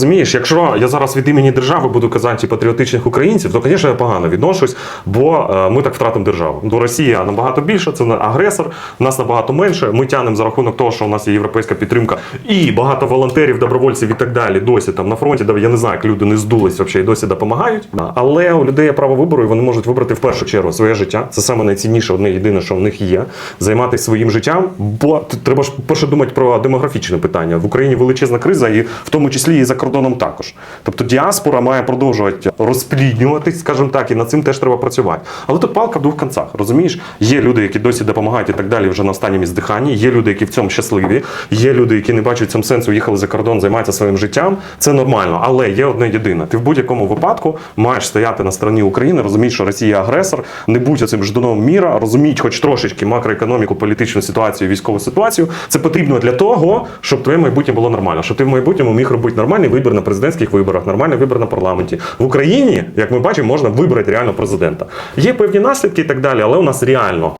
розумієш, якщо я зараз від імені держави буду казати патріотичних українців, то, звісно, я погано відношусь, бо е, ми так втратимо державу. До Росія набагато більше, це агресор, нас набагато менше. Ми тянемо за рахунок того, що у нас є європейська підтримка і багато волонтерів, добровольців і так далі. Досі там на фронті, я не знаю, як люди не здулись взагалі і досі допомагають. Але у людей є право вибору, і вони можуть вибрати в першу чергу своє життя. Це саме найцінніше, одне єдине, що в них є. Займатися своїм життям, бо треба ж перше думати про демографічне питання. В Україні величезна криза, і в тому числі і за кордоном також. Тобто діаспора має продовжувати розпліднюватись, скажімо так, і над цим теж треба працювати. Але тут палка в двох концах. Розумієш, є люди, які досі допомагають і так далі, вже на останньому іздиханні. Є люди, які в цьому щасливі. Є люди, які не бачать в цьому сенсу, їхали за кордон, займаються своїм життям. Це нормально, але є одне єдине. Ти в будь-якому випадку маєш стояти на стороні України, розумієш, що Росія агресор, не будь цим ждуном міра, розуміть, хоч трошечки макроекономіку, політичну ситуацію, військову ситуацію. Це потрібно для того, щоб твоє майбутнє було нормально, щоб ти в майбутньому міг робити нормальний вибір на президентських виборах, нормальний вибір на парламенті. В Україні, як ми бачимо, можна вибрати реально президента. Є певні наслідки і так далі, але у нас реально